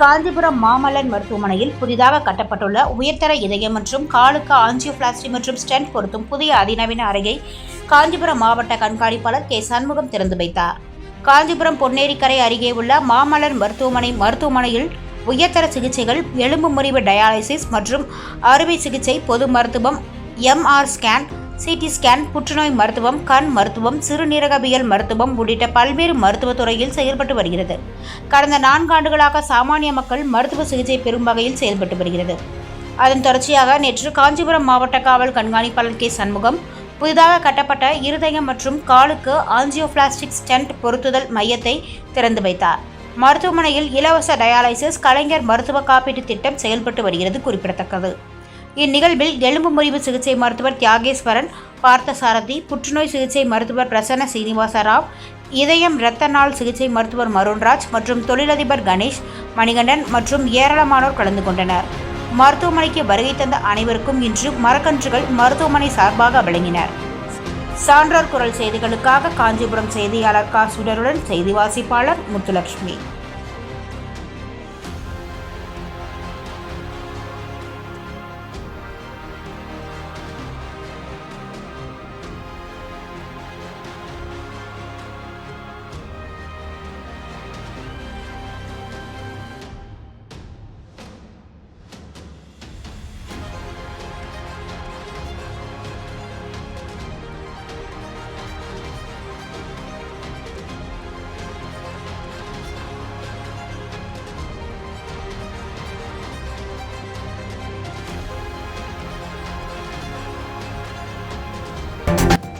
காஞ்சிபுரம் மாமல்லன் மருத்துவமனையில் புதிதாக கட்டப்பட்டுள்ள உயர்தர இதயம் மற்றும் காலுக்கு ஆஞ்சியோபிளாஸ்டி மற்றும் ஸ்டென்ட் பொருத்தும் புதிய அதிநவீன அறையை காஞ்சிபுரம் மாவட்ட கண்காணிப்பாளர் கே. சண்முகம் திறந்து வைத்தார். காஞ்சிபுரம் பொன்னேரிக்கரை அருகே உள்ள மாமல்லன் மருத்துவமனை மருத்துவமனையில் உயர்தர சிகிச்சைகள் எலும்பு முறிவு டயாலிசிஸ் மற்றும் அறுவை சிகிச்சை பொது மருத்துவம் எம்ஆர் ஸ்கேன் சிடி ஸ்கேன் புற்றுநோய் மருத்துவம் கண் மருத்துவம் சிறுநீரகவியல் மருத்துவம் உள்ளிட்ட பல்வேறு மருத்துவத் துறையில் செயல்பட்டு வருகிறது. கடந்த நான்காண்டுகளாக சாமானிய மக்கள் மருத்துவ சிகிச்சை பெறும் வகையில் செயல்பட்டு வருகிறது. அதன் தொடர்ச்சியாக நேற்று காஞ்சிபுரம் மாவட்ட காவல் கண்காணிப்பாளர் கே. சண்முகம் புதிதாக கட்டப்பட்ட இருதயம் மற்றும் காலுக்கு ஆஞ்சியோபிளாஸ்டிக் ஸ்டென்ட் பொருத்துதல் மையத்தை திறந்து வைத்தார். மருத்துவமனையில் இலவச டயாலிசிஸ் கலைஞர் மருத்துவ காப்பீட்டு திட்டம் செயல்பட்டு வருகிறது குறிப்பிடத்தக்கது. இந்நிகழ்வில் எலும்பு முறிவு சிகிச்சை மருத்துவர் தியாகேஸ்வரன் பார்த்தசாரதி புற்றுநோய் சிகிச்சை மருத்துவர் பிரசன்ன சீனிவாச ராவ் இதயம் இரத்த நாள் சிகிச்சை மருத்துவர் மருண்ராஜ் மற்றும் தொழிலதிபர் கணேஷ் மணிகண்டன் மற்றும் ஏராளமானோர் கலந்து கொண்டனர். மருத்துவமனைக்கு வருகை தந்த அனைவருக்கும் இன்று மரக்கன்றுகள் மருத்துவமனை சார்பாக வழங்கினர். சான்றோர் குரல் செய்திகளுக்காக காஞ்சிபுரம் செய்தியாளர் கா. சுடருடன் செய்தி வாசிப்பாளர் முத்துலட்சுமி.